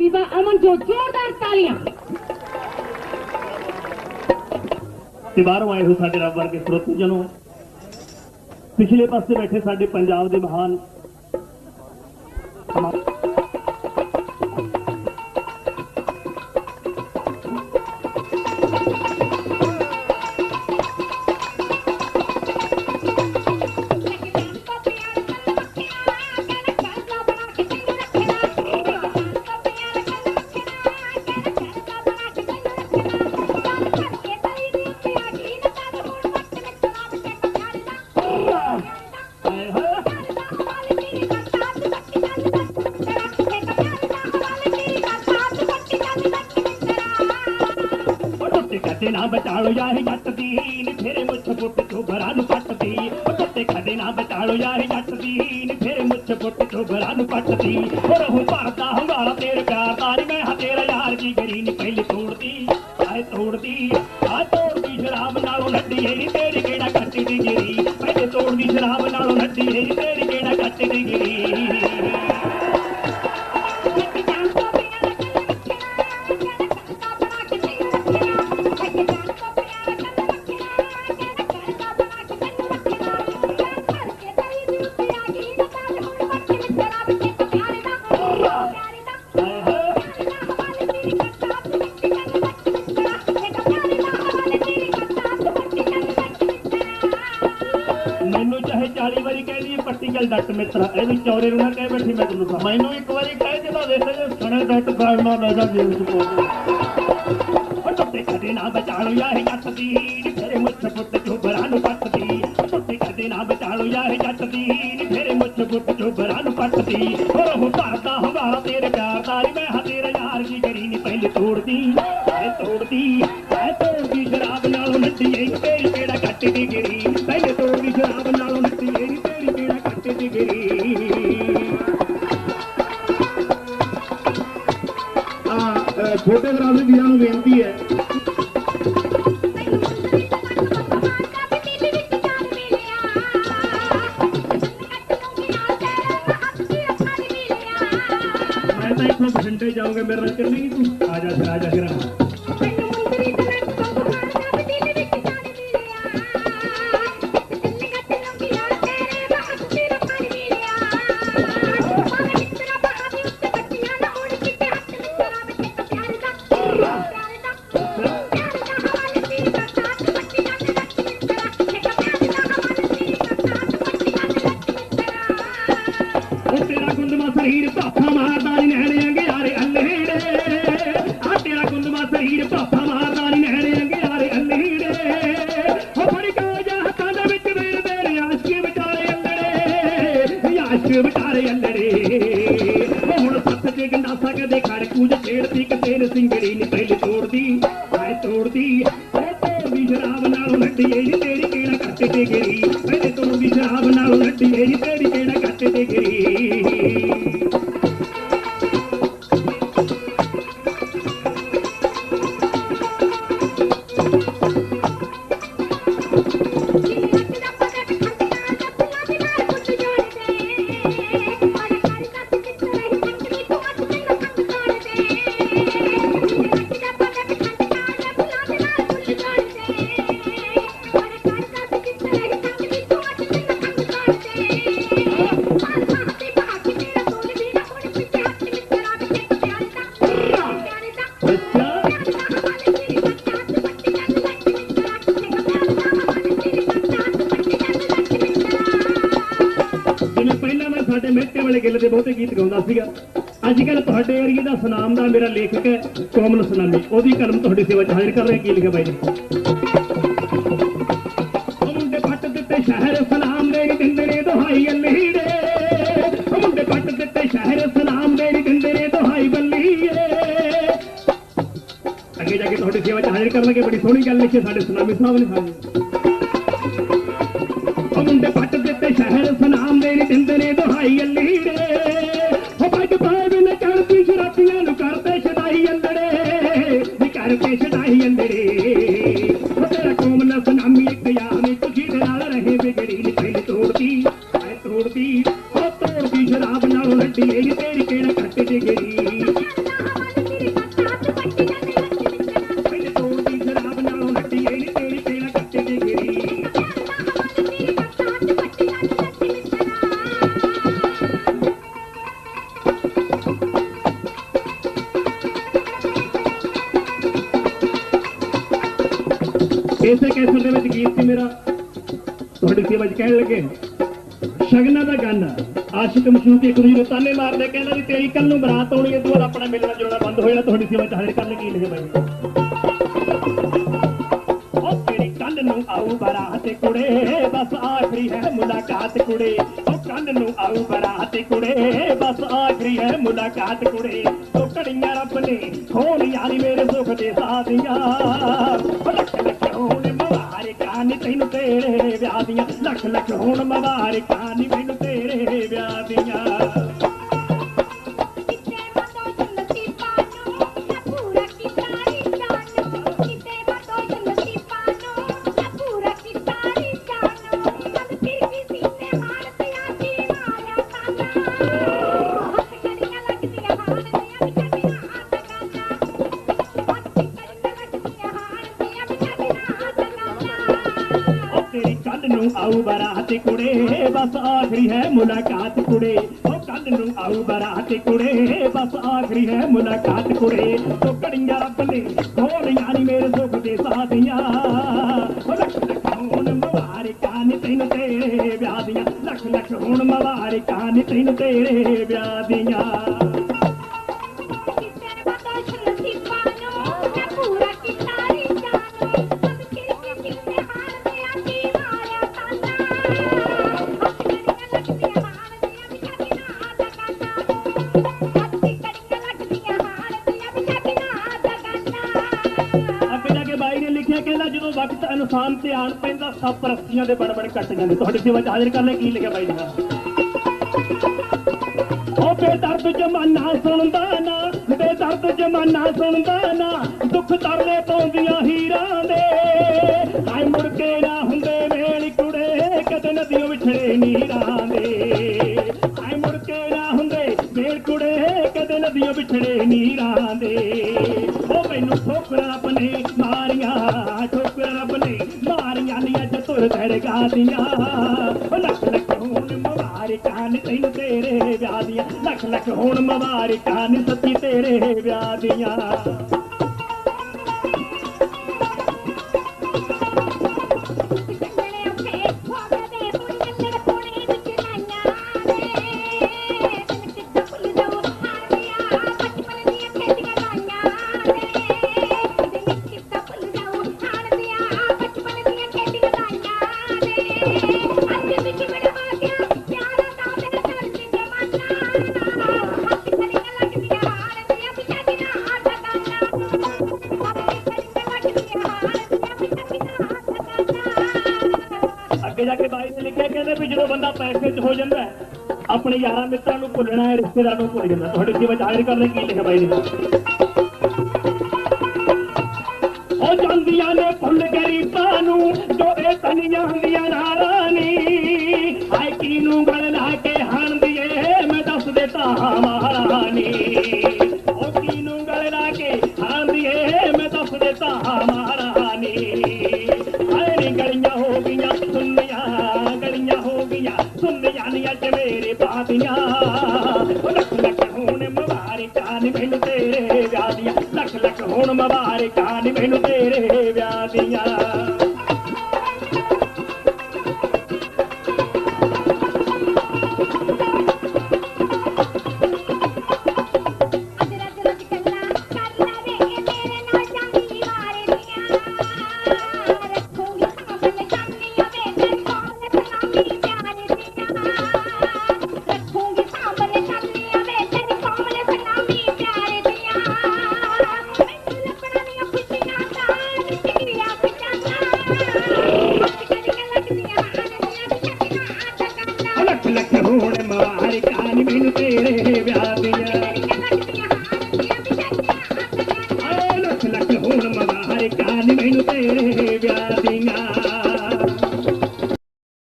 ਬੀਬਾ ਅਮਨ ਜੋ ਜ਼ੋਰਦਾਰ ਤਾਲੀਆਂ ਤੇ ਬਾਹਰੋਂ ਆਏ ਹੋ ਸਾਡੇ ਰੱਬ ਵਰਗੇ ਸਰੋਤ ਜਨੋ। ਪਿਛਲੇ ਪਾਸੇ ਬੈਠੇ ਸਾਡੇ ਪੰਜਾਬ बटदीन फे मुछ कुट बरा पी खा बटा डतदीन फे मुछ कुट बरा पी प ਚੱਲ ਡੱਟ ਮਿੱਤਰਾ, ਇਹ ਵੀ ਚੌਰੇ ਨੂੰ ਨਾ ਕਹਿ ਬੈਠੀ ਮੈਂ ਤੈਨੂੰ ਸਮਝ ਮੈਨੂੰ ਇੱਕ ਵਾਰੀ ਕਹਿ ਜਿਹੜਾ ਦੇਖ ਜੇ ਸਣੇ ਡੱਟ ਫੜਨਾ ਲੈ ਜਾ ਜੇਲ੍ਹ ਚ ਪਾ ਉਹ ਟੁੱਟੇ ਕਦੇ ਨਾ ਬਚਾ ਲੋ ਯਾਹ ਜੱਟ ਦੀ, ਨੀ ਫੇਰੇ ਮੁੱਛ ਫੁੱਟ ਚੋਬਰਾਂ ਨੂੰ ਪੱਟਦੀ। ਟੁੱਟੇ ਕਦੇ ਨਾ ਬਚਾ ਲੋ ਯਾਹ ਜੱਟ ਦੀ, ਨੀ ਮੁੱਛ ਫੁੱਟ ਚੋਬਰਾਂ ਨੂੰ ਪੱਟਦੀ। ਹੋਰ ਉਹ ਭਰਦਾ ਹੰਗਾਲਾ ਤੇਰੇ ਪਿਆਰ ਦਾ, ਨੀ ਮੈਂ ਹਾਂ ਤੇਰਾ ਯਾਰ ਕੀ ਕਰੀ ਨੀ ਪਹਿਲੇ ਤੋੜਦੀ ਐ ਤੋੜਦੀ। ਛੋਟੇ ਗਰਾਮ ਦੇ ਵੀਰਾਂ ਨੂੰ ਬੇਨਤੀ ਹੈ। ਮੈਂ ਤਾਂ ਇੱਥੋਂ ਬਠਿੰਡੇ ਜਾਊਂਗਾ ਮੇਰੇ ਨਾਲ ਚੱਲੇਗੀ ਤੂੰ? ਆ ਜਾ ਫਿਰ ਆ ਜਾ ਫਿਰ। ਅੱਲੜੇ ਆਸ਼ਕੀ ਵਿਚਾਰੇ ਉਹ ਹੁਣ ਸੱਤ ਤੇ ਗੰਡਾ ਸਕਦੇ ਖੜ ਕੂਜ ਛੇੜਦੀ ਕਿ ਤੇਰੇ ਸਿੰਗੜੀ ਨੀ ਪਹਿਲ ਤੋੜਦੀ ਐ ਤੋੜਦੀ। ਐ ਤੋੜਦੀ ਸ਼ਰਾਬ ਨਾਲ ਨੱਡੀ ਏ ਤੇਰੀ ਕਿਹੜਾ ਕੱਟ ਕੇ ਗਿਰੀ। ਪਹਿਲੇ ਤੋੜਦੀ ਸ਼ਰਾਬ ਨਾਲ ਨੱਡੀ ਏ ਤੇਰੀ ਕਿਹੜਾ ਅੱਜ ਤੁਹਾਡੇ ਏਰੀਏ ਦਾ ਸੁਨਾਮ ਦਾ ਮੇਰਾ ਲੇਖਕ ਹੈ ਕੋਮਲ ਸੁਨਾਮੀ ਉਹਦੀ ਕਲਮ ਤੁਹਾਡੀ ਸੇਵਾ ਚ ਹਾਜ਼ਰ ਕਰ ਰਿਹਾ, ਕੀ ਲਿਖਿਆ ਬਾਈ ਨੇ ਉਹ ਮੁੰਡੇ ਪੱਟ ਦਿੱਤੇ ਸ਼ਹਿਰ ਸਲਾਮ ਦੇ ਦਿੰਦੇ ਨੇ ਦੁਹਾਈ ਅੱਲੀੜੇ ਮੁੰਡੇ ਪੱਟ ਦਿੱਤੇ ਸ਼ਹਿਰ ਸਲਾਮ ਦੇ ਦਿੰਦੇ ਨੇ ਦੁਹਾਈ ਬੱਲੀਏ ਅੱਗੇ ਜਾ ਕੇ ਤੁਹਾਡੀ ਸੇਵਾ ਚ ਹਾਜ਼ਰ ਕਰਨਗੇ, ਬੜੀ ਸੋਹਣੀ ਗੱਲ ਲਿਖੀ, ਸਾਡੇ ਸੁਨਾਮੀ ਸਾਹਿਬ ਨੇ ਸਾਨੂੰ। ਮੁੰਡੇ ਪੱਟ ਦਿੱਤੇ ਸ਼ਹਿਰ ਸੁਨਾਮ ਦੇ ਦਿੰਦੇ ਨੇ ਦੁਹਾਈ ਅੱਲੀੜੇ ਸ਼ਰਾਬ ਨਾਲੋਂ ਹੱਡੀ ਏ ਤੇਰੀ ਕਿਹੜਾ ਘੱਟ ਡਿਗਰੀ ਇਸੇ ਕੈਸਟ ਦੇ ਵਿੱਚ ਗੀਤ ਸੀ ਮੇਰਾ। ਤੁਹਾਡੀ ਸੇਵਾ ਚ ਕਹਿਣ ਲੱਗੇ ਸ਼ਗਨਾ ਦਾ ਗਾਣਾ ਆਸ਼ਿਕ ਮਸ਼ੂਕ ਇੱਕ ਦੂਜੇ ਨੂੰ ਤਾਨੇ ਮਾਰਦੇ ਕਹਿੰਦਾ ਵੀ ਤੇਰੀ ਕੱਲ ਨੂੰ ਬਰਾਤ ਆਉਣੀ ਹੈ, ਤੂੰ ਆਪਣਾ ਮਿਲਣਾ ਜੁਲਣਾ ਬੰਦ ਹੋ ਜਾਣਾ ਤੁਹਾਡੀ ਸੇਵਾ 'ਚ ਹਾਜ਼ਰ ਕਰਨ ਕੀ ਲਿਖੇ ਬਾਈ ਉਹ ਤੇਰੀ ਕੱਲ ਨੂੰ ਆਊ ਬਰਾਤ ਕੁੜੇ, ਬਸ ਆਖਰੀ ਹੈ ਮੁਲਾਕਾਤ ਕੁੜੇ। ਉਹ ਕੱਲ ਨੂੰ ਆਊ ਬਰਾਤ ਕੁੜੇ, ਬਸ ਆਖਰੀ ਹੈ ਮੁਲਾਕਾਤ ਕੁੜੇ। ਉਹ ਕੜੀਆਂ ਰੱਬ ਨੇ ਖੋਲੀਆਂ ਨੀ ਮੇਰੇ ਸੁਖ ਦੇ ਸਾਥੀਆਂ। ਤੈਨੂੰ ਤੇਰੇ ਵਿਆਹ ਦੀਆਂ ਲੱਖ ਲੱਖ ਹੋਣ ਮੁਬਾਰਕਾਂ ਨੀ ਮੈਨੂੰ ਤੇਰੇ ਵਿਆਹ ਦੀਆਂ। ਕੱਲ ਬਰਾਤ ਕੁੜੇ, ਬਸ ਆਖਰੀ ਹੈ ਮੁਲਾਕਾਤ ਕੁੜੇ। ਉਹ ਕੱਲ ਨੂੰ ਆਊ ਬਰਾਤ ਕੁੜੇ, ਬਸ ਆਖਰੀ ਹੈ ਮੁਲਾਕਾਤ ਕੁੜੇ। ਤੋ ਕੜੀਆਂ ਰੱਬ ਨੇ ਖੋਲੀਆਂ ਨੀ ਮੇਰੇ ਸੁੱਖ ਦੇ ਸਾਥੀਆਂ। ਉਹ ਲੱਖ ਲੱਖ ਹੋਣ ਮਵਾਰਿਕਾਂ ਨੀ ਤੈਨੂੰ ਤੇਰੇ ਵਿਆਹ ਦੀਆਂ। ਲੱਖ ਲੱਖ ਹੁਣ ਮਵਾਰਿਕਾਂ ਨੀ ਤੈਨੂੰ ਤੇਰੇ ਵਿਆਹ ਦੀਆਂ। ਤੇ ਆਣ ਪੈਂਦਾ ਸਭ ਪਰਸਤੀਆਂ ਦੇ ਬੜ ਬੜ ਕੱਟ ਜਾਂਦੇ। ਤੁਹਾਡੀ ਸੇਵਾ ਚ ਹਾਜ਼ਰ ਕਰਨੇ ਕੀ ਲਿਖਿਆ ਬਾਈ ਨੇ? ਉਹ ਬੇਦਰਦ ਜਮਾਨਾ ਸੁਣਦਾ ਨਾ, ਬੇਦਰਦ ਜਮਾਨਾ ਸੁਣਦਾ ਨਾ, ਦੁੱਖ ਤਰਲੇ ਪਾਉਂਦੀਆਂ ਹੀਰਾਂ ਦੇ। ਹਾਏ, ਮੁੜ ਕੇ ਨਾ ਹੁੰਦੇ ਮੇਲ ਕੁੜੇ, ਕਦੇ ਨਦੀਆਂ ਵਿਛੜੇ ਨੀਰਾਂ ਦੇ। ਹਾਏ, ਮੁੜ ਕੇ ਨਾ ਹੁੰਦੇ ਮੇਲ ਕੁੜੇ, ਕਦੇ ਨਦੀਆਂ ਵਿਛੜੇ ਨੀਰਾਂ ਦੇ। ਤੜ ਗਾਦੀਆਂ ਉਹ ਲੱਖ ਲੱਖ ਹੋਣ ਮਵਾਰਿਕਾਂ ਨੀ ਤੈਨੂੰ ਤੇਰੇ ਵਿਆਹ ਦੀਆਂ। ਲੱਖ ਲੱਖ ਹੋਣ ਮਵਾਰਿਕਾਂ ਨੀ ਸੱਚੀ ਤੇਰੇ ਵਿਆਹ ਦੀਆਂ। ਅੱਗੇ ਜਾ ਕੇ ਬਾਈ ਨੇ ਲਿਖਿਆ ਕਹਿੰਦੇ ਵੀ ਜਦੋਂ ਬੰਦਾ ਪੈਸੇ 'ਚ ਹੋ ਜਾਂਦਾ ਹੈ, ਆਪਣੇ ਯਾਰਾਂ ਮਿੱਤਰਾਂ ਨੂੰ ਭੁੱਲਣਾ ਹੈ ਰਿਸ਼ਤੇਦਾਰਾਂ ਨੂੰ ਭੁੱਲ ਜਾਂਦਾ ਤੁਹਾਡੇ ਜੀਵਨ 'ਚ ਹਾਜ਼ਰ ਕਰਨੇ ਕੀ ਲਿਖਿਆ ਬਾਈ ਨੇ? ਉਹ ਜਾਂਦੀਆਂ ਨੇ ਭੁੱਲ ਗਰੀਬਾਂ ਨੂੰ ਜੋ ਇਹ ਤਨੀਆਂ ਦੀਆਂ ਨਾਰਾਂ ਨੀ। ਹਾਏ ਕਿਨੂੰ ਗਲ ਲੱਖ ਲੱਖ ਹੋਣ ਮਵਾਰਿਕਾਂ ਨੀ ਮੈਨੂੰ ਤੇਰੇ ਵਿਆਹ ਦੀਆਂ।